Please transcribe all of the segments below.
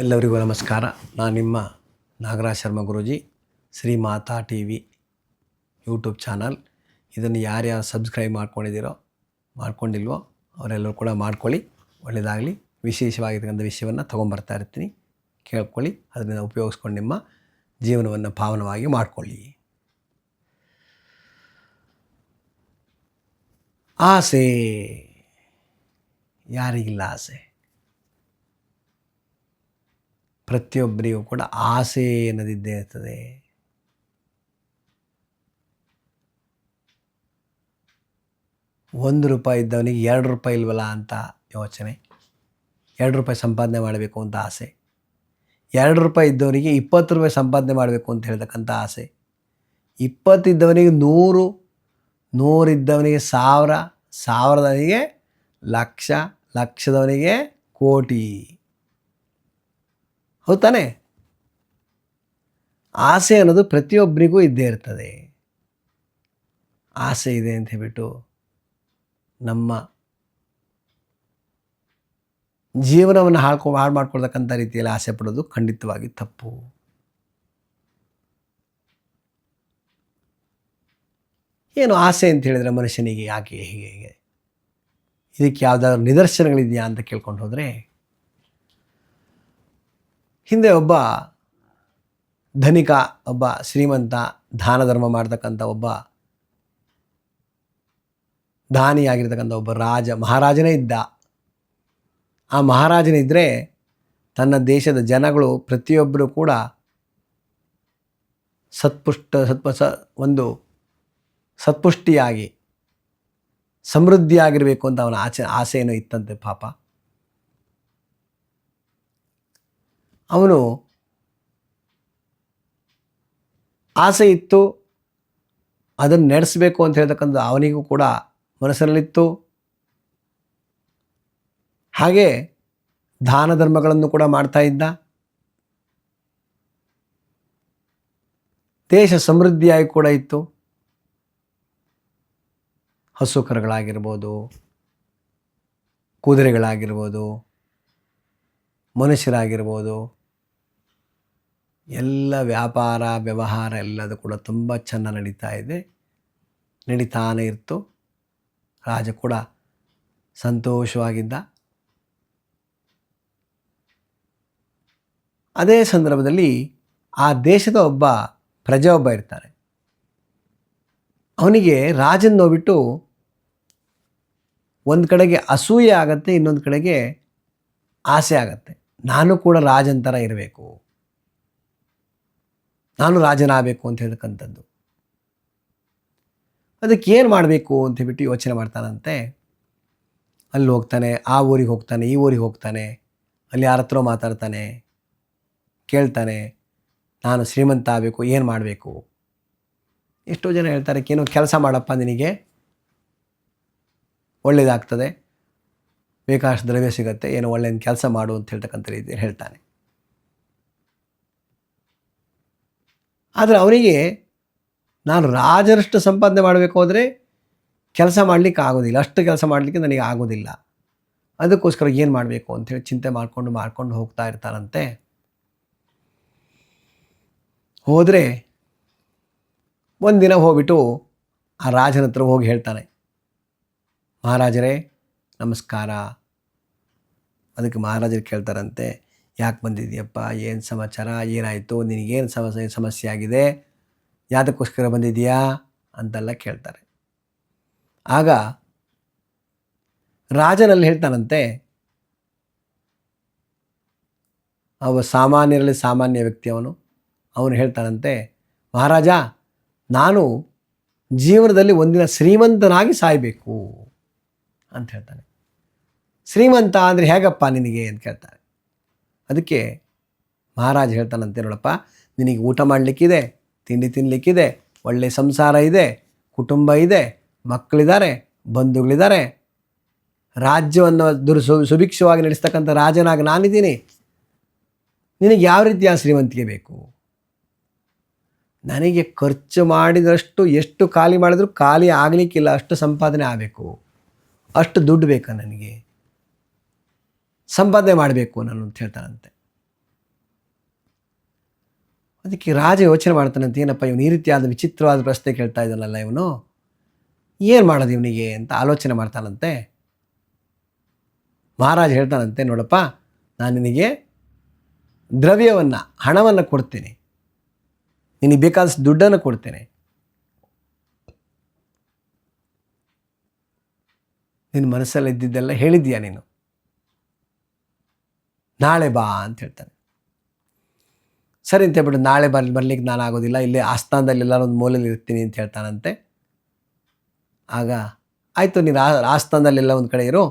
ಎಲ್ಲರಿಗೂ ನಮಸ್ಕಾರ. ನಾನು ನಿಮ್ಮ Nagaraj Sharma Guruji, Shri Mata T V YouTube channel. ಇದನ್ನು ಯಾರ್ಯಾರು ಸಬ್ಸ್ಕ್ರೈಬ್ ಮಾಡ್ಕೊಂಡಿದ್ದೀರೋ, ಮಾಡ್ಕೊಂಡಿಲ್ವೋ, ಅವರೆಲ್ಲರೂ ಕೂಡ ಮಾಡ್ಕೊಳ್ಳಿ. ಒಳ್ಳೆಯದಾಗಲಿ ವಿಶೇಷವಾಗಿರ್ತಕ್ಕಂಥ ವಿಷಯವನ್ನು ತೊಗೊಂಬರ್ತಾ ಇರ್ತೀನಿ. ಕೇಳ್ಕೊಳ್ಳಿ. ಅದರಿಂದ ಉಪಯೋಗಿಸ್ಕೊಂಡು ನಿಮ್ಮ ಜೀವನವನ್ನು ಪಾವನವಾಗಿ ಮಾಡಿಕೊಳ್ಳಿ. ಆಸೆ. ಯಾರಿಗಿಲ್ಲ ಆಸೆ? ಪ್ರತಿಯೊಬ್ಬರಿಗೂ ಕೂಡ ಆಸೆ ಅನ್ನೋದಿದ್ದೇ ಇರ್ತದೆ. ಒಂದು ರೂಪಾಯಿ ಇದ್ದವನಿಗೆ ಎರಡು ರೂಪಾಯಿ ಇಲ್ವಲ್ಲ ಅಂತ ಯೋಚನೆ. ಎರಡು ರೂಪಾಯಿ ಸಂಪಾದನೆ ಮಾಡಬೇಕು ಅಂತ ಆಸೆ. ಎರಡು ರೂಪಾಯಿ ಇದ್ದವನಿಗೆ ಇಪ್ಪತ್ತು ರೂಪಾಯಿ ಸಂಪಾದನೆ ಮಾಡಬೇಕು ಅಂತ ಹೇಳ್ತಕ್ಕಂಥ ಆಸೆ. ಇಪ್ಪತ್ತಿದ್ದವನಿಗೆ ನೂರು ನೂರಿದ್ದವನಿಗೆ ಸಾವಿರ, ಸಾವಿರದವನಿಗೆ ಲಕ್ಷ, ಲಕ್ಷದವನಿಗೆ ಕೋಟಿ. ಹೌದು ತಾನೇ? ಆಸೆ ಅನ್ನೋದು ಪ್ರತಿಯೊಬ್ಬರಿಗೂ ಇದ್ದೇ ಇರ್ತದೆ. ಆಸೆ ಇದೆ ಅಂತ ಹೇಳ್ಬಿಟ್ಟು ನಮ್ಮ ಜೀವನವನ್ನು ಹಾಳ್ಕೊ, ಹಾಳು ಮಾಡ್ಕೊಳ್ತಕ್ಕಂಥ ರೀತಿಯಲ್ಲಿ ಆಸೆ ಪಡೋದು ಖಂಡಿತವಾಗಿ ತಪ್ಪು. ಏನು ಆಸೆ ಅಂತ ಹೇಳಿದರೆ ಮನುಷ್ಯನಿಗೆ ಯಾಕೆ ಹೀಗೆ ಹೀಗೆ? ಇದಕ್ಕೆ ಯಾವುದಾದ್ರು ನಿದರ್ಶನಗಳಿದೆಯಾ ಅಂತ ಕೇಳ್ಕೊಂಡು ಹೋದರೆ ಹಿಂದೆ ಒಬ್ಬ ಧನಿಕ, ಒಬ್ಬ ಶ್ರೀಮಂತ ದಾನ ಧರ್ಮ ಮಾಡ್ತಕ್ಕಂಥ ಒಬ್ಬ ದಾನಿಯಾಗಿರ್ತಕ್ಕಂಥ ಒಬ್ಬ ರಾಜ, ಮಹಾರಾಜನೇ ಇದ್ದ. ಆ ಮಹಾರಾಜನಿದ್ದರೆ ತನ್ನ ದೇಶದ ಜನಗಳು ಪ್ರತಿಯೊಬ್ಬರು ಕೂಡ ಸತ್ಪುಷ್ಟ, ಸತ್ಪ, ಸ, ಒಂದು ಸತ್ಪುಷ್ಟಿಯಾಗಿ ಸಮೃದ್ಧಿಯಾಗಿರಬೇಕು ಅಂತ ಅವನ ಆಚೆ ಆಸೆಯೇನು ಇತ್ತಂತೆ ಪಾಪ. ಅವನು ಆಸೆ ಇತ್ತು, ಅದನ್ನು ನಡೆಸಬೇಕು ಅಂತ ಹೇಳ್ತಕ್ಕಂಥ ಅವನಿಗೂ ಕೂಡ ಮನಸ್ಸಿನಲ್ಲಿತ್ತು ಹಾಗೆ ದಾನ ಧರ್ಮಗಳನ್ನು ಕೂಡ ಮಾಡ್ತಾ ಇದ್ದ. ದೇಶ ಸಮೃದ್ಧಿಯಾಗಿ ಕೂಡ ಇತ್ತು. ಹಸು ಕರುಗಳಾಗಿರ್ಬೋದು ಕುದುರೆಗಳಾಗಿರ್ಬೋದು, ಮನುಷ್ಯರಾಗಿರ್ಬೋದು ಎಲ್ಲ ವ್ಯಾಪಾರ, ವ್ಯವಹಾರ ಎಲ್ಲದೂ ಕೂಡ ತುಂಬ ಚೆನ್ನಾಗಿ ನಡೀತಾ ಇದೆ. ನಡೀತಾನೆ ಇತ್ತು ರಾಜ ಕೂಡ ಸಂತೋಷವಾಗಿದ್ದ. ಅದೇ ಸಂದರ್ಭದಲ್ಲಿ ಆ ದೇಶದ ಒಬ್ಬ ಪ್ರಜೆ ಒಬ್ಬ ಇರ್ತಾರೆ. ಅವನಿಗೆ ರಾಜನ್ ನೋಡ್ಬಿಟ್ಟು ಒಂದು ಕಡೆಗೆ ಅಸೂಯೆ ಆಗತ್ತೆ, ಇನ್ನೊಂದು ಕಡೆಗೆ ಆಸೆ ಆಗತ್ತೆ. ನಾನು ಕೂಡ ರಾಜನ ಥರ ಇರಬೇಕು. ನಾನು ರಾಜನಾಗಬೇಕು ಅಂತ ಹೇಳ್ತಕ್ಕಂಥದ್ದು ಅದಕ್ಕೆ ಏನು ಮಾಡಬೇಕು ಅಂತ ಹೇಳ್ಬಿಟ್ಟು ಯೋಚನೆ ಮಾಡ್ತಾನಂತೆ. ಅಲ್ಲಿ ಹೋಗ್ತಾನೆ, ಆ ಊರಿಗೆ ಹೋಗ್ತಾನೆ, ಈ ಊರಿಗೆ ಹೋಗ್ತಾನೆ, ಅಲ್ಲಿ ಯಾರ ಹತ್ರ ಮಾತಾಡ್ತಾನೆ, ಕೇಳ್ತಾನೆ, ನಾನು ಶ್ರೀಮಂತ ಆಗಬೇಕು, ಏನು ಮಾಡಬೇಕು? ಎಷ್ಟೋ ಜನ ಹೇಳ್ತಾರೆ, ಏನೋ ಕೆಲಸ ಮಾಡಪ್ಪ ನಿನಗೆ. ಒಳ್ಳೆಯದಾಗ್ತದೆ ಬೇಕಾದಷ್ಟು ದ್ರವ್ಯ ಸಿಗುತ್ತೆ, ಏನೋ ಒಳ್ಳೆಯ ಕೆಲಸ ಮಾಡು ಅಂತ ಹೇಳ್ತಕ್ಕಂಥ ರೀತಿಯಲ್ಲಿ ಹೇಳ್ತಾನೆ. ಆದರೆ ಅವರಿಗೆ ನಾನು ರಾಜರಷ್ಟು ಸಂಪಾದನೆ ಮಾಡಬೇಕು ಹೋದರೆ ಕೆಲಸ ಮಾಡಲಿಕ್ಕೆ ಆಗೋದಿಲ್ಲ. ಅಷ್ಟು ಕೆಲಸ ಮಾಡಲಿಕ್ಕೆ ನನಗೆ ಆಗೋದಿಲ್ಲ. ಅದಕ್ಕೋಸ್ಕರ ಏನು ಮಾಡಬೇಕು ಅಂಥೇಳಿ ಚಿಂತೆ ಮಾಡಿಕೊಂಡು ಮಾಡ್ಕೊಂಡು ಹೋಗ್ತಾ ಇರ್ತಾರಂತೆ. ಹೋದರೆ ಒಂದಿನ ಹೋಗ್ಬಿಟ್ಟು ಆ ರಾಜನ ಹತ್ರ ಹೋಗಿ ಹೇಳ್ತಾನೆ. ಮಹಾರಾಜರೇ, ನಮಸ್ಕಾರ. ಅದಕ್ಕೆ ಮಹಾರಾಜರು ಕೇಳ್ತಾರಂತೆ ಯಾಕೆ ಬಂದಿದ್ಯಪ್ಪ? ಏನು ಸಮಾಚಾರ? ಏನಾಯಿತು? ನಿನಗೇನು ಸಮಸ್ಯೆ ಸಮಸ್ಯೆ ಆಗಿದೆ? ಯಾವುದಕ್ಕೋಸ್ಕರ ಬಂದಿದೆಯಾ? ಅಂತೆಲ್ಲ ಕೇಳ್ತಾರೆ. ಆಗ ರಾಜನಲ್ಲಿ ಹೇಳ್ತಾನಂತೆ, ಅವ ಸಾಮಾನ್ಯರಲ್ಲಿ ಸಾಮಾನ್ಯ ವ್ಯಕ್ತಿ ಅವನು. ಅವನು ಹೇಳ್ತಾನಂತೆ, ಮಹಾರಾಜ, ನಾನು ಜೀವನದಲ್ಲಿ ಒಂದಿನ ಶ್ರೀಮಂತನಾಗಿ ಸಾಯಬೇಕು ಅಂತ ಹೇಳ್ತಾನೆ. ಶ್ರೀಮಂತ ಅಂದರೆ ಹೇಗಪ್ಪ ನಿನಗೆ? ಅಂತ ಕೇಳ್ತಾರೆ. ಅದಕ್ಕೆ ಮಹಾರಾಜ ಹೇಳ್ತಾನಂತೆ, ನೋಡಪ್ಪ, ನಿನಗೆ ಊಟ ಮಾಡಲಿಕ್ಕಿದೆ, ತಿಂಡಿ ತಿನ್ನಲಿಕ್ಕಿದೆ ಒಳ್ಳೆಯ ಸಂಸಾರ ಇದೆ, ಕುಟುಂಬ ಇದೆ, ಮಕ್ಕಳಿದ್ದಾರೆ, ಬಂಧುಗಳಿದ್ದಾರೆ. ರಾಜ್ಯವನ್ನು ದುರ್ ಸು, ಸುಭಿಕ್ಷವಾಗಿ ನಡೆಸ್ತಕ್ಕಂಥ ರಾಜನಾಗಿ ನಾನಿದ್ದೀನಿ. ನಿನಗೆ ಯಾವ ರೀತಿಯ ಶ್ರೀಮಂತಿಗೆ ಬೇಕು? ನನಗೆ ಖರ್ಚು ಮಾಡಿದಷ್ಟು ಎಷ್ಟು ಖಾಲಿ ಮಾಡಿದ್ರು ಖಾಲಿ ಆಗಲಿಕ್ಕಿಲ್ಲ, ಅಷ್ಟು ಸಂಪಾದನೆ ಆಗಬೇಕು. ಅಷ್ಟು ದುಡ್ಡು ಬೇಕಾ ನನಗೆ? ಸಂಪಾದನೆ ಮಾಡಬೇಕು ನಾನು ಅಂತ ಹೇಳ್ತಾನಂತೆ. ಅದಕ್ಕೆ ರಾಜ ಯೋಚನೆ ಮಾಡ್ತಾನಂತೆ, ಏನಪ್ಪ ಇವನು ಈ ರೀತಿಯಾದ ವಿಚಿತ್ರವಾದ ಪ್ರಶ್ನೆ ಕೇಳ್ತಾ ಇದ್ದಾನಲ್ಲ ಇವನು? ಏನು ಮಾಡೋದು ಇವನಿಗೆ ಅಂತ ಆಲೋಚನೆ ಮಾಡ್ತಾನಂತೆ. ಮಹಾರಾಜ ಹೇಳ್ತಾನಂತೆ, ನೋಡಪ್ಪ, ನಾನು ನಿನಗೆ ದ್ರವ್ಯವನ್ನು, ಹಣವನ್ನು ಕೊಡ್ತೇನೆ. ನಿನಗೆ ಬೇಕಾದಷ್ಟು ದುಡ್ಡನ್ನು ಕೊಡ್ತೇನೆ. ನಿನ್ನ ಮನಸ್ಸಲ್ಲಿ ಇದ್ದಿದ್ದೆಲ್ಲ ಹೇಳಿದ್ದೀಯಾ ನೀನು? ನಾಳೆ ಬಾ ಅಂತ ಹೇಳ್ತಾನೆ. ಸರಿ ಅಂತ ಹೇಳ್ಬಿಟ್ಟು ನಾಳೆ ಬರ್, ಬರ್ಲಿಕ್ಕೆ ನಾನು ಆಗೋದಿಲ್ಲ, ಇಲ್ಲಿ ಆಸ್ಥಾನದಲ್ಲಿ ಎಲ್ಲರೂ ಒಂದು ಮೂಲೆಯಲ್ಲಿ ಇರ್ತೀನಿ ಅಂತ ಹೇಳ್ತಾನಂತೆ. ಆಗ ಆಯಿತು, ನೀನು ಆಸ್ಥಾನದಲ್ಲೆಲ್ಲ ಒಂದು ಕಡೆ ಇರು,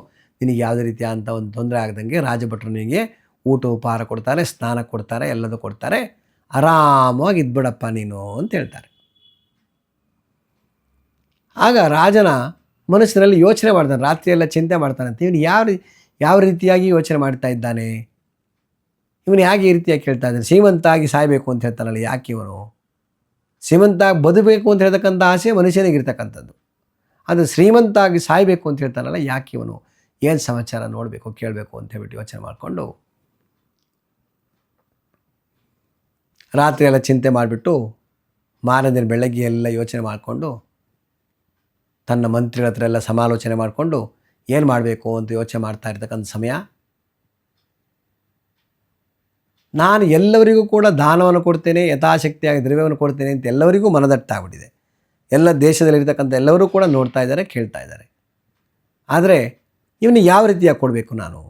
ನಿನಗೆ ಯಾವುದೇ ರೀತಿಯ ಅಂತ ಒಂದು ತೊಂದರೆ ಆಗದಂಗೆ ರಾಜಭಟ್ರು ನಿನಗೆ ಊಟ, ಉಪಹಾರ ಕೊಡ್ತಾರೆ, ಸ್ನಾನ ಕೊಡ್ತಾರೆ, ಎಲ್ಲದೂ ಕೊಡ್ತಾರೆ. ಆರಾಮವಾಗಿ ಇದ್ಬಿಡಪ್ಪ ನೀನು ಅಂತ ಹೇಳ್ತಾರೆ. ಆಗ ರಾಜನ ಮನಸ್ಸಿನಲ್ಲಿ ಯೋಚನೆ ಮಾಡ್ತಾನೆ ರಾತ್ರಿ ಎಲ್ಲ ಚಿಂತೆ ಮಾಡ್ತಾನಂತೆ, ಇವನು ಯಾವ ಯಾವ ರೀತಿಯಾಗಿ ಯೋಚನೆ ಮಾಡ್ತಾ ಇದ್ದಾನೆ? ಇವನು ಹೇಗೆ ಈ ರೀತಿಯಾಗಿ ಕೇಳ್ತಾ ಇದ್ದಾನೆ? ಶ್ರೀಮಂತ ಆಗಿ ಸಾಯಬೇಕು ಅಂತ ಹೇಳ್ತಾನಲ್ಲ ಯಾಕೆ ಇವನು? ಶ್ರೀಮಂತ ಆಗಿ ಬದುಕಬೇಕು ಅಂತ ಹೇಳ್ತಕ್ಕಂಥ ಆಸೆ ಮನುಷ್ಯನಿಗೆ ಇರ್ತಕ್ಕಂಥದ್ದು. ಅದು ಶ್ರೀಮಂತ ಆಗಿ ಸಾಯಬೇಕು ಅಂತ ಹೇಳ್ತಾನಲ್ಲ ಯಾಕೆ ಇವನು? ಏನು ಸಮಾಚಾರ ನೋಡಬೇಕು, ಕೇಳಬೇಕು ಅಂತ ಹೇಳ್ಬಿಟ್ಟು ಯೋಚನೆ ಮಾಡಿಕೊಂಡು ರಾತ್ರಿ ಎಲ್ಲ ಚಿಂತೆ ಮಾಡಿಬಿಟ್ಟು ಮಾರನೇ ಬೆಳಗ್ಗೆ ಎಲ್ಲ ಯೋಚನೆ ಮಾಡಿಕೊಂಡು ತನ್ನ ಮಂತ್ರಿಗಳ ಹತ್ರ ಎಲ್ಲ ಸಮಾಲೋಚನೆ ಮಾಡಿಕೊಂಡು ಏನು ಮಾಡಬೇಕು ಅಂತ ಯೋಚನೆ ಮಾಡ್ತಾ ಇರ್ತಕ್ಕಂಥ ಸಮಯ ನಾನು ಎಲ್ಲವರಿಗೂ ಕೂಡ ದಾನವನ್ನು ಕೊಡ್ತೇನೆ, ಯಥಾಶಕ್ತಿಯಾಗಿ ದ್ರವ್ಯವನ್ನು ಕೊಡ್ತೇನೆ ಅಂತ ಎಲ್ಲರಿಗೂ ಮನದಟ್ಟಾಗ್ಬಿಟ್ಟಿದೆ. ಎಲ್ಲ ದೇಶದಲ್ಲಿರ್ತಕ್ಕಂಥ ಎಲ್ಲರೂ ಕೂಡ ನೋಡ್ತಾ ಇದ್ದಾರೆ, ಕೇಳ್ತಾ ಇದ್ದಾರೆ. ಆದರೆ ಇವನಿಗೆ ಯಾವ ರೀತಿಯಾಗಿ ಕೊಡಬೇಕು ನಾನು?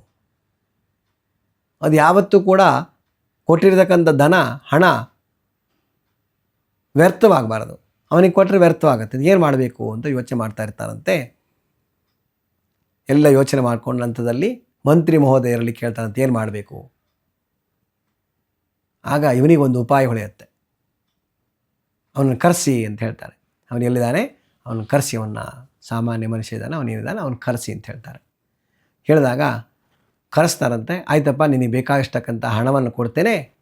ಅದು ಯಾವತ್ತೂ ಕೂಡ ಕೊಟ್ಟಿರ್ತಕ್ಕಂಥ ಧನ, ಹಣ ವ್ಯರ್ಥವಾಗಬಾರದು. ಅವನಿಗೆ ಕೊಟ್ಟರೆ ವ್ಯರ್ಥವಾಗುತ್ತೆ. ಏನು ಮಾಡಬೇಕು ಅಂತ ಯೋಚನೆ ಮಾಡ್ತಾ ಇರ್ತಾರಂತೆ. ಎಲ್ಲ ಯೋಚನೆ ಮಾಡ್ಕೊಂಡ ಮಂತ್ರಿ ಮಹೋದಯರಲ್ಲಿ ಕೇಳ್ತಾರಂತೆ, ಏನು ಮಾಡಬೇಕು? ಆಗ ಇವನಿಗೆ ಒಂದು ಉಪಾಯ ಹೊಳೆಯುತ್ತೆ. ಅವನನ್ನು ಕರೆಸಿ ಅಂತ ಹೇಳ್ತಾರೆ. ಅವನು ಎಲ್ಲಿದ್ದಾನೆ? ಅವನು ಕರೆಸಿ ಅವನ್ನ ಸಾಮಾನ್ಯ ಮನುಷ್ಯ ಇದ್ದಾನೆ ಅವನೇನಿದ್ದಾನೆ ಅವನು ಕರೆಸಿ ಅಂತ ಹೇಳ್ತಾರೆ. ಹೇಳಿದಾಗ, ಕರೆಸ್ತಾರಂತೆ, ಆಯ್ತಪ್ಪ, ನಿನಗೆ ಬೇಕಾಗಿರ್ತಕ್ಕಂಥ ಹಣವನ್ನು ಕೊಡ್ತೇನೆ.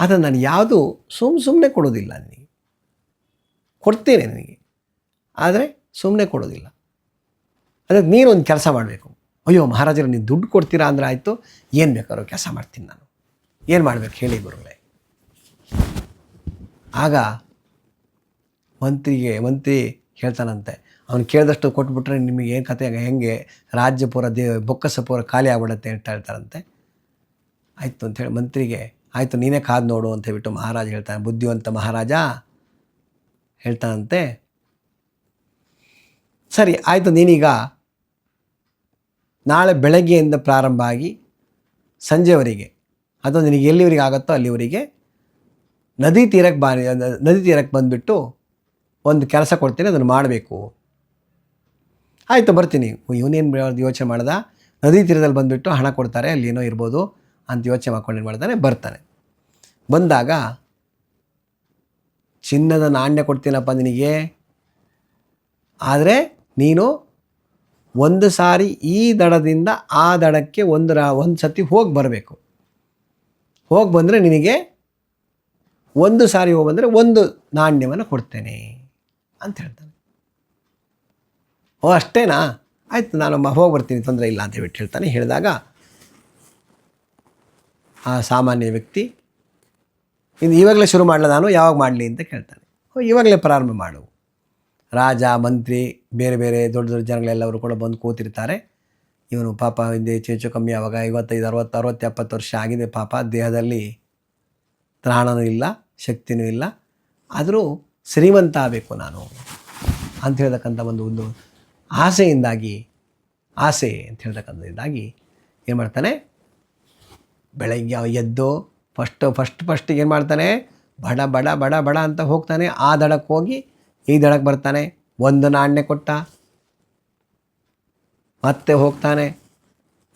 ಆದರೆ ನಾನು ಯಾವುದು ಸುಮ್ಮ ಸುಮ್ಮನೆ ಕೊಡೋದಿಲ್ಲ ನಿನಗೆ. ಕೊಡ್ತೇನೆ ನಿನಗೆ. ಆದರೆ ಸುಮ್ಮನೆ ಕೊಡೋದಿಲ್ಲ. ಅದಕ್ಕೆ ನೀನು ಒಂದು ಕೆಲಸ ಮಾಡಬೇಕು. ಅಯ್ಯೋ ಮಹಾರಾಜರು ನೀವು ದುಡ್ಡು ಕೊಡ್ತೀರಾ ಅಂದರೆ ಆಯಿತು. ಏನು ಬೇಕಾದ್ರೂ ಕೆಲಸ ಮಾಡ್ತೀನಿ ನಾನು. ಏನು ಮಾಡಬೇಕು? ಹೇಳಿ ಗುರುಗಳೇ. ಆಗ ಮಂತ್ರಿಗೆ, ಮಂತ್ರಿ ಹೇಳ್ತಾನಂತೆ, ಅವನು ಕೇಳಿದಷ್ಟು ಕೊಟ್ಬಿಟ್ರೆ ನಿಮಗೆ ಏನು ಕತೆ, ಹೆಂಗೆ? ರಾಜ್ಯ ಪೂರ ದೇ, ಬೊಕ್ಕಸ ಪೂರ ಖಾಲಿ ಆಗ್ಬಿಡತ್ತೆ ಅಂತ ಹೇಳ್ತಾರಂತೆ. ಆಯಿತು ಅಂಥೇಳಿ ಮಂತ್ರಿಗೆ, ಆಯಿತು, ನೀನೇ ಕಾದು ನೋಡು ಅಂತ ಹೇಳ್ಬಿಟ್ಟು ಮಹಾರಾಜ ಹೇಳ್ತಾನೆ, ಬುದ್ಧಿವಂತ ಮಹಾರಾಜ ಹೇಳ್ತಾನಂತೆ. ಸರಿ, ಆಯಿತು, ನೀನೀಗ ನಾಳೆ ಬೆಳಗ್ಗೆಯಿಂದ ಪ್ರಾರಂಭ ಆಗಿ ಸಂಜೆವರೆಗೆ ಅಥವಾ ನಿನಗೆ ಎಲ್ಲಿವರಿಗೆ ಆಗುತ್ತೋ ಅಲ್ಲಿವರಿಗೆ ನದಿ ತೀರಕ್ಕೆ ಬಾ, ನದಿ ತೀರಕ್ಕೆ ಬಂದುಬಿಟ್ಟು ಒಂದು ಕೆಲಸ ಕೊಡ್ತೀನಿ, ಅದನ್ನು ಮಾಡಬೇಕು. ಆಯಿತು, ಬರ್ತೀನಿ. ಇವನೇನು ಯೋಚನೆ ಮಾಡ್ದ? ನದಿ ತೀರದಲ್ಲಿ ಬಂದುಬಿಟ್ಟು ಹಣ ಕೊಡ್ತಾರೆ, ಅಲ್ಲಿ ಏನೋ ಇರ್ಬೋದು ಅಂತ ಯೋಚನೆ ಮಾಡ್ಕೊಂಡು ಏನು ಮಾಡ್ತಾನೆ? ಬರ್ತಾನೆ. ಬಂದಾಗ ಚಿನ್ನದ ನಾಣ್ಯ ಕೊಡ್ತೀನಪ್ಪ ನಿನಗೆ. ಆದರೆ ನೀನು ಒಂದು ಸಾರಿ ಈ ದಡದಿಂದ ಆ ದಡಕ್ಕೆ ಒಂದು ರಾ ಒಂದು ಸತಿ ಹೋಗಿ ಬರಬೇಕು. ಹೋಗಿ ಬಂದರೆ ನಿನಗೆ ಒಂದು ಸಾರಿ ಹೋಗಿ ಬಂದರೆ ಒಂದು ನಾಣ್ಯವನ್ನು ಕೊಡ್ತೇನೆ ಅಂತ ಹೇಳ್ತಾನೆ. ಓ, ಅಷ್ಟೇನಾ? ಆಯ್ತು, ನಾನು ಮ- ಹೋಗಿ ಬರ್ತೀನಿ, ತೊಂದರೆ ಇಲ್ಲ ಅಂತ ಹೇಳ್ಬಿಟ್ಟು ಹೇಳ್ತಾನೆ. ಹೇಳಿದಾಗ ಆ ಸಾಮಾನ್ಯ ವ್ಯಕ್ತಿ, ಇದು ಇವಾಗಲೇ ಶುರು ಮಾಡಲ ನಾನು? ಯಾವಾಗ ಮಾಡಲಿ ಅಂತ ಕೇಳ್ತಾನೆ. ಇವಾಗಲೇ ಪ್ರಾರಂಭ ಮಾಡು. ರಾಜ, ಮಂತ್ರಿ, ಬೇರೆ ಬೇರೆ ದೊಡ್ಡ ದೊಡ್ಡ ಜನಗಳೆಲ್ಲವರು ಕೂಡ ಬಂದು ಕೂತಿರ್ತಾರೆ. ಇವನು ಪಾಪ ಹಿಂದೆ ಹೆಚ್ಚು ಕಮ್ಮಿ ಆವಾಗ ಐವತ್ತೈದು, ಅರವತ್ತು ಅರವತ್ತು, ಎಪ್ಪತ್ತು ವರ್ಷ ಆಗಿದೆ ಪಾಪ. ದೇಹದಲ್ಲಿ ತ್ರಾಣನೂ ಇಲ್ಲ, ಶಕ್ತಿನೂ ಇಲ್ಲ. ಆದರೂ ಶ್ರೀಮಂತ ಆಗಬೇಕು ನಾನು ಅಂತ ಹೇಳ್ತಕ್ಕಂಥ ಒಂದು ಒಂದು ಆಸೆಯಿಂದಾಗಿ, ಆಸೆ ಅಂತ ಹೇಳ್ತಕ್ಕಂಥದ್ದಾಗಿ ಏನು ಮಾಡ್ತಾನೆ? ಬೆಳಗ್ಗೆ ಎದ್ದು ಫಸ್ಟ್ ಫಸ್ಟ್ ಫಸ್ಟಿಗೆ ಏನು ಮಾಡ್ತಾನೆ? ಬಡ ಬಡ ಬಡ ಬಡ ಅಂತ ಹೋಗ್ತಾನೆ. ಆ ದಡಕ್ಕೆ ಹೋಗಿ ಈ ದಡಕ್ಕೆ ಬರ್ತಾನೆ. ಒಂದು ನಾಣ್ಯ ಕೊಟ್ಟ. ಮತ್ತೆ ಹೋಗ್ತಾನೆ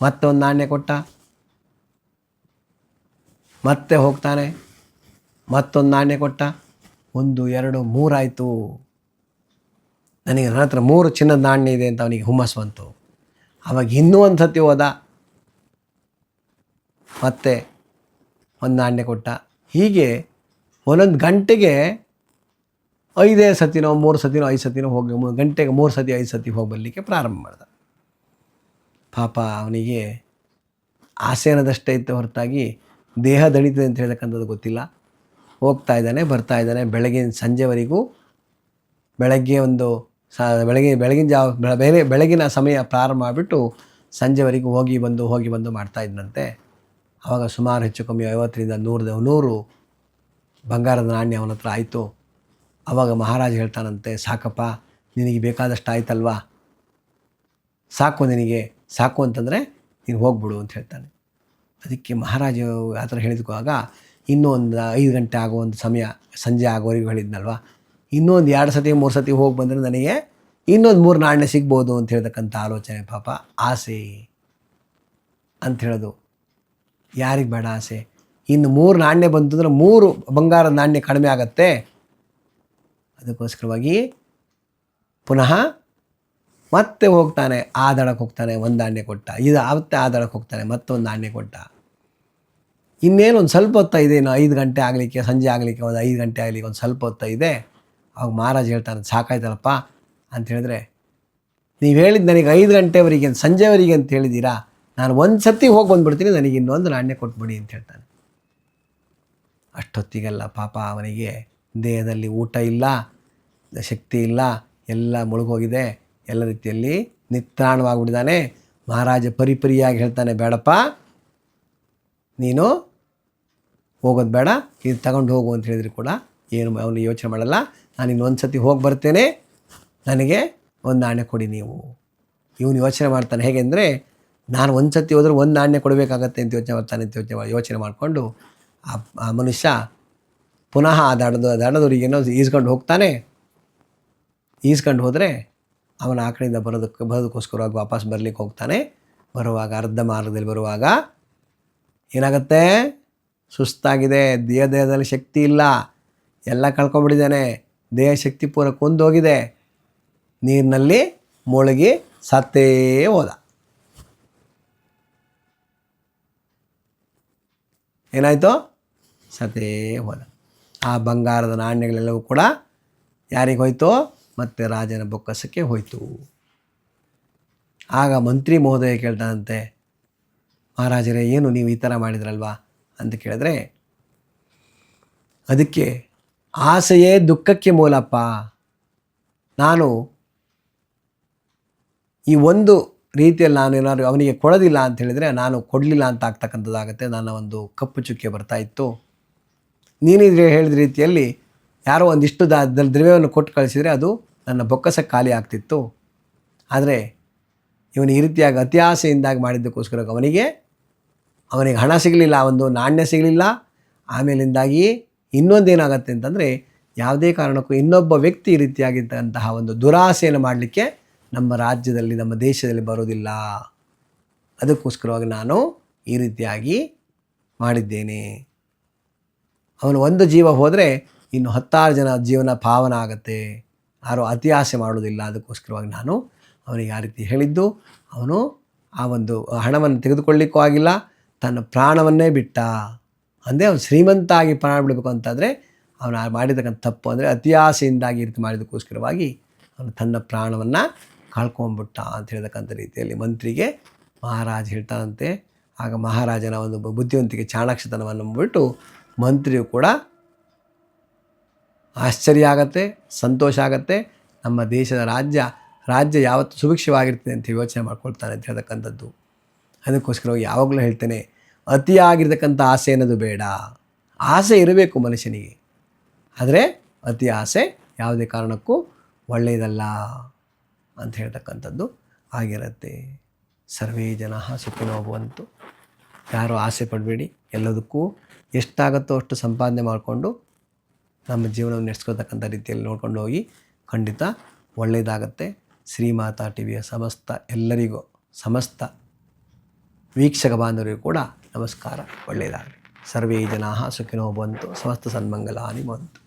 ಮತ್ತೊಂದು ನಾಣ್ಯ ಕೊಟ್ಟ, ಮತ್ತೆ ಹೋಗ್ತಾನೆ, ಮತ್ತೊಂದು ನಾಣ್ಯ ಕೊಟ್ಟ, ಒಂದು, ಎರಡು, ಮೂರಾಯಿತು. ನನಗೆ ನನ್ನ ಹತ್ರ ಮೂರು ಚಿನ್ನದ ನಾಣ್ಯ ಇದೆ ಅಂತ ಅವನಿಗೆ ಹುಮ್ಮಸ್ಸು ಬಂತು. ಅವಾಗ ಇನ್ನೂ ಒಂದು ಸತಿ ಹೋದ, ಮತ್ತೆ ಒಂದು ನಾಣ್ಯ ಕೊಟ್ಟ. ಹೀಗೆ ಒಂದೊಂದು ಗಂಟೆಗೆ ಐದೇ ಸತಿನೋ, ಮೂರು ಸತಿನೋ, ಐದು ಸತಿನೋ ಹೋಗಿ ಗಂಟೆಗೆ ಮೂರು ಸತಿ, ಐದು ಸತಿ ಹೋಗಬರ್ಲಿಕ್ಕೆ ಪ್ರಾರಂಭ ಮಾಡ್ದ. ಪಾಪ ಅವನಿಗೆ ಆಸೆ ಅನ್ನೋದಷ್ಟೇ ಇತ್ತು ಹೊರತಾಗಿ ದೇಹ ದಣಿತದೆ ಅಂತ ಹೇಳ್ತಕ್ಕಂಥದ್ದು ಗೊತ್ತಿಲ್ಲ. ಹೋಗ್ತಾ ಇದ್ದಾನೆ, ಬರ್ತಾ ಇದ್ದಾನೆ. ಬೆಳಗಿನ ಸಂಜೆವರೆಗೂ ಬೆಳಗ್ಗೆ ಒಂದು ಸ ಬೆಳಗ್ಗೆ ಬೆಳಗಿನ ಜಾವ ಬೇರೆ ಬೆಳಗಿನ ಸಮಯ ಪ್ರಾರಂಭ ಮಾಡಿಬಿಟ್ಟು ಸಂಜೆವರೆಗೂ ಹೋಗಿ ಬಂದು ಹೋಗಿ ಬಂದು ಮಾಡ್ತಾ ಇದ್ದಂತೆ ಆವಾಗ ಸುಮಾರು ಹೆಚ್ಚು ಕಮ್ಮಿ ಐವತ್ತರಿಂದ ನೂರದ ನೂರು ಬಂಗಾರದ ನಾಣ್ಯ ಅವನ ಹತ್ರ ಆಯಿತು. ಆವಾಗ ಮಹಾರಾಜ ಹೇಳ್ತಾನಂತೆ, ಸಾಕಪ್ಪ, ನಿನಗೆ ಬೇಕಾದಷ್ಟು ಆಯ್ತಲ್ವಾ ಸಾಕು ನಿನಗೆ. ಸಾಕು ಅಂತಂದರೆ ನೀನು ಹೋಗ್ಬಿಡು ಅಂತ ಹೇಳ್ತಾನೆ. ಅದಕ್ಕೆ ಮಹಾರಾಜ ಆ ಥರ ಹೇಳಿದಾಗ ಇನ್ನೂ ಒಂದು ಐದು ಗಂಟೆ ಆಗೋ ಒಂದು ಸಮಯ, ಸಂಜೆ ಆಗೋವರೆಗೂ ಹೇಳಿದ್ನಲ್ವ? ಇನ್ನೊಂದು ಎರಡು ಸತಿ, ಮೂರು ಸತಿ ಹೋಗಿ ಬಂದರೆ ನನಗೆ ಇನ್ನೊಂದು ಮೂರು ನಾಣ್ಯ ಸಿಗ್ಬೋದು ಅಂತ ಹೇಳ್ತಕ್ಕಂಥ ಆಲೋಚನೆ, ಪಾಪ, ಆಸೆ ಅಂತ ಹೇಳೋದು. ಯಾರಿಗೆ ಬೇಡ ಆಸೆ? ಇನ್ನು ಮೂರು ನಾಣ್ಯ ಬಂತಂದ್ರೆ ಮೂರು ಬಂಗಾರದ ನಾಣ್ಯ ಕಡಿಮೆ ಆಗತ್ತೆ. ಅದಕ್ಕೋಸ್ಕರವಾಗಿ ಪುನಃ ಮತ್ತೆ ಹೋಗ್ತಾನೆ ಆ ದಡಕ್ಕೆ ಹೋಗ್ತಾನೆ, ಒಂದು ನಾಣ್ಯ ಕೊಟ್ಟ. ಇದು ಆವತ್ತೆ ಆ ದಡಕ್ಕೆ ಹೋಗ್ತಾನೆ, ಮತ್ತೊಂದು ನಾಣ್ಯ ಕೊಟ್ಟ. ಇನ್ನೇನು ಒಂದು ಸ್ವಲ್ಪ ಹೊತ್ತ ಇದೆ ಐದು ಗಂಟೆ ಆಗಲಿಕ್ಕೆ, ಸಂಜೆ ಆಗಲಿಕ್ಕೆ ಒಂದು ಐದು ಗಂಟೆ ಆಗಲಿಕ್ಕೆ ಒಂದು ಸ್ವಲ್ಪ ಹೊತ್ತ ಇದೆ. ಅವಾಗ ಮಹಾರಾಜ್ ಹೇಳ್ತಾನೆ, ಸಾಕಾಯ್ತಲ್ಲಪ್ಪ? ಅಂತ ಹೇಳಿದ್ರೆ, ನೀವು ಹೇಳಿದ್ದು ನನಗೆ ಐದು ಗಂಟೆವರೆಗೆ, ಸಂಜೆವರೆಗೆ ಅಂತ ಹೇಳಿದ್ದೀರಾ ನಾನು ಒಂದು ಸತಿ ಹೋಗಿ ಬಂದುಬಿಡ್ತೀನಿ, ನನಗೆ ಇನ್ನೊಂದು ನಾಣ್ಯ ಕೊಟ್ಬಿಡಿ ಅಂತ ಹೇಳ್ತಾನೆ. ಅಷ್ಟೊತ್ತಿಗೆಲ್ಲ ಪಾಪ ಅವನಿಗೆ ದೇಹದಲ್ಲಿ ಊಟ ಇಲ್ಲ, ಶಕ್ತಿ ಇಲ್ಲ, ಎಲ್ಲ ಮುಳುಗೋಗಿದೆ. ಎಲ್ಲ ರೀತಿಯಲ್ಲಿ ನಿತ್ರಾಣವಾಗ್ಬಿಟ್ಟಿದ್ದಾನೆ. ಮಹಾರಾಜ ಪರಿಪರಿಯಾಗಿ ಹೇಳ್ತಾನೆ, ಬೇಡಪ್ಪ, ನೀನು ಹೋಗೋದು ಬೇಡ, ಇದು ತಗೊಂಡು ಹೋಗು ಅಂತ ಹೇಳಿದ್ರು ಕೂಡ ಏನು ಅವನು ಯೋಚನೆ ಮಾಡಲ್ಲ. ನಾನು ಇನ್ನೊಂದು ಸತಿ ಹೋಗಿ ಬರ್ತೇನೆ, ನನಗೆ ಒಂದು ನಾಣ್ಯ ಕೊಡಿ ನೀವು. ಇವನು ಯೋಚನೆ ಮಾಡ್ತಾನೆ ಹೇಗೆಂದರೆ ನಾನು ಒಂದು ಸತಿ ಹೋದ್ರೆ ಒಂದು ನಾಣ್ಯ ಕೊಡಬೇಕಾಗತ್ತೆ ಅಂತ ಯೋಚನೆ ಮಾಡ್ತಾನೆ ಅಂತ ಯೋಚನೆ ಯೋಚನೆ ಮಾಡಿಕೊಂಡು ಆ ಆ ಮನುಷ್ಯ ಪುನಃ ಆ ದಾಡದು, ದಾಡದವ್ರಿಗೆ ಏನೋ ಈಸ್ಕೊಂಡು ಹೋಗ್ತಾನೆ. ಈಸ್ಕೊಂಡು ಹೋದರೆ ಅವನ ಆ ಕಡೆಯಿಂದ ಬರೋದಕ್ಕೆ ಬರೋದಕ್ಕೋಸ್ಕರವಾಗಿ ವಾಪಸ್ ಬರಲಿಕ್ಕೆ ಹೋಗ್ತಾನೆ. ಬರುವಾಗ, ಅರ್ಧ ಮಾರ್ಗದಲ್ಲಿ ಬರುವಾಗ, ಏನಾಗುತ್ತೆ? ಸುಸ್ತಾಗಿದೆ. ದೇಹ ದೇಹದಲ್ಲಿ ಶಕ್ತಿ ಇಲ್ಲ. ಎಲ್ಲ ಕಳ್ಕೊಂಬಿಟ್ಟಿದ್ದಾನೆ ದೇಹ ಶಕ್ತಿ ಪೂರ ಕುಂದೋಗಿದೆ. ನೀರಿನಲ್ಲಿ ಮುಳುಗಿ ಸತ್ತೇ ಹೋದ. ಏನಾಯಿತು? ಸತ್ತೇ ಹೋದ. ಆ ಬಂಗಾರದ ನಾಣ್ಯಗಳೆಲ್ಲವೂ ಕೂಡ ಯಾರಿಗೆ ಹೋಯ್ತು? ಮತ್ತು ರಾಜನ ಬೊಕ್ಕಸಕ್ಕೆ ಹೋಯಿತು. ಆಗ ಮಂತ್ರಿ ಮಹೋದಯ ಕೇಳ್ತಾನಂತೆ, ಮಹಾರಾಜರೇ, ಏನು ನೀವು ಈ ಥರ ಮಾಡಿದ್ರಲ್ವಾ? ಅಂತ ಕೇಳಿದ್ರೆ, ಅದಕ್ಕೆ ಆಸೆಯೇ ದುಃಖಕ್ಕೆ ಮೂಲಪ್ಪ. ನಾನು ಈ ಒಂದು ರೀತಿಯಲ್ಲಿ ನಾನು ಏನಾದರೂ ಅವನಿಗೆ ಕೊಡೋದಿಲ್ಲ ಅಂತ ಹೇಳಿದರೆ ನಾನು ಕೊಡಲಿಲ್ಲ ಅಂತ ಆಗ್ತಕ್ಕಂಥದ್ದಾಗುತ್ತೆ. ನನ್ನ ಒಂದು ಕಪ್ಪು ಚುಕ್ಕೆ ಬರ್ತಾ ಇತ್ತು. ನೀನಿದ್ರೆ ಹೇಳಿದ ರೀತಿಯಲ್ಲಿ ಯಾರೋ ಒಂದಿಷ್ಟು ದ್ರವ್ಯವನ್ನು ಕೊಟ್ಟು ಕಳಿಸಿದರೆ ಅದು ನನ್ನ ಬೊಕ್ಕಸ ಖಾಲಿ ಆಗ್ತಿತ್ತು. ಆದರೆ ಇವನು ಈ ರೀತಿಯಾಗಿ ಅತಿ ಆಸೆಯಿಂದಾಗಿ ಮಾಡಿದ್ದಕ್ಕೋಸ್ಕರ ಅವನಿಗೆ ಅವನಿಗೆ ಹಣ ಸಿಗಲಿಲ್ಲ, ಒಂದು ನಾಣ್ಯ ಸಿಗಲಿಲ್ಲ. ಆಮೇಲಿಂದಾಗಿ ಇನ್ನೊಂದೇನಾಗತ್ತೆ ಅಂತಂದರೆ ಯಾವುದೇ ಕಾರಣಕ್ಕೂ ಇನ್ನೊಬ್ಬ ವ್ಯಕ್ತಿ ಈ ರೀತಿಯಾಗಿದ್ದಂತಹ ಒಂದು ದುರಾಸೆಯನ್ನು ಮಾಡಲಿಕ್ಕೆ ನಮ್ಮ ರಾಜ್ಯದಲ್ಲಿ, ನಮ್ಮ ದೇಶದಲ್ಲಿ ಬರೋದಿಲ್ಲ ಅದಕ್ಕೋಸ್ಕರವಾಗಿ ನಾನು ಈ ರೀತಿಯಾಗಿ ಮಾಡಿದ್ದೇನೆ. ಅವನು ಒಂದು ಜೀವ ಹೋದರೆ ಇನ್ನು ಹತ್ತಾರು ಜನ ಜೀವನ ಪಾವನ ಆಗುತ್ತೆ. ಯಾರು ಅತಿ ಆಸೆ ಮಾಡೋದಿಲ್ಲ ಅದಕ್ಕೋಸ್ಕರವಾಗಿ ನಾನು ಅವನಿಗೆ ಆ ರೀತಿ ಹೇಳಿದ್ದು, ಅವನು ಆ ಒಂದು ಹಣವನ್ನು ತೆಗೆದುಕೊಳ್ಳಿಕ್ಕೂ ಆಗಿಲ್ಲ, ತನ್ನ ಪ್ರಾಣವನ್ನೇ ಬಿಟ್ಟ. ಅಂದರೆ ಅವನು ಶ್ರೀಮಂತ ಆಗಿ ಪ್ರಾಣ ಬಿಡಬೇಕು ಅಂತಂದರೆ ಅವನು ಮಾಡಿರ್ತಕ್ಕಂಥ ತಪ್ಪು ಅಂದರೆ ಅತಿ ಆಸೆಯಿಂದಾಗಿ ರೀತಿ ಮಾಡಿದ್ದಕ್ಕೋಸ್ಕರವಾಗಿ ಅವನು ತನ್ನ ಪ್ರಾಣವನ್ನು ಕಳ್ಕೊಂಬಿಟ್ಟ ಅಂತ ಹೇಳ್ತಕ್ಕಂಥ ರೀತಿಯಲ್ಲಿ ಮಂತ್ರಿಗೆ ಮಹಾರಾಜ ಹೇಳ್ತಾನಂತೆ ಆಗ ಮಹಾರಾಜನ ಒಂದು ಬುದ್ಧಿವಂತಿಕೆ ಚಾಣಾಕ್ಷತನವನ್ನು ಬಿಟ್ಟು ಮಂತ್ರಿಯು ಕೂಡ ಆಶ್ಚರ್ಯ ಆಗತ್ತೆ, ಸಂತೋಷ ಆಗತ್ತೆ. ನಮ್ಮ ದೇಶದ ರಾಜ್ಯ ರಾಜ್ಯ ಯಾವತ್ತು ಸುಭಿಕ್ಷವಾಗಿರ್ತದೆ ಅಂತ ಯೋಚನೆ ಮಾಡ್ಕೊಳ್ತಾನೆ ಅಂತ ಹೇಳ್ತಕ್ಕಂಥದ್ದು. ಅದಕ್ಕೋಸ್ಕರ ಯಾವಾಗಲೂ ಹೇಳ್ತೇನೆ, ಅತಿಯಾಗಿರ್ತಕ್ಕಂಥ ಆಸೆ ಅನ್ನೋದು ಬೇಡ. ಆಸೆ ಇರಬೇಕು ಮನುಷ್ಯನಿಗೆ. ಆದರೆ ಅತಿ ಆಸೆ ಯಾವುದೇ ಕಾರಣಕ್ಕೂ ಒಳ್ಳೆಯದಲ್ಲ ಅಂತ ಹೇಳ್ತಕ್ಕಂಥದ್ದು ಆಗಿರುತ್ತೆ. ಸರ್ವೇ ಜನ ಸುಖಿನೋ ಭವಂತು. ಯಾರೂ ಆಸೆ ಪಡಬೇಡಿ. ಎಲ್ಲದಕ್ಕೂ ಎಷ್ಟಾಗುತ್ತೋ ಅಷ್ಟು ಸಂಪಾದನೆ ಮಾಡಿಕೊಂಡು ನಮ್ಮ ಜೀವನವನ್ನು ನಡೆಸ್ಕೊಳ್ತಕ್ಕಂಥ ರೀತಿಯಲ್ಲಿ ನೋಡ್ಕೊಂಡು ಹೋಗಿ ಖಂಡಿತ ಒಳ್ಳೆಯದಾಗತ್ತೆ. ಶ್ರೀಮಾತಾ ಟಿ ವಿಯ ಸಮಸ್ತ ಎಲ್ಲರಿಗೂ, ಸಮಸ್ತ ವೀಕ್ಷಕ ಬಾಂಧವರಿಗೂ ಕೂಡ ನಮಸ್ಕಾರ. ಒಳ್ಳೆಯದಾಗಲಿ. ಸರ್ವೇ ಜನಾ ಸುಖಿನೋ ಬಂತು ಸಮಸ್ತ ಸನ್ಮಂಗಲಾನಿ ಬಂತು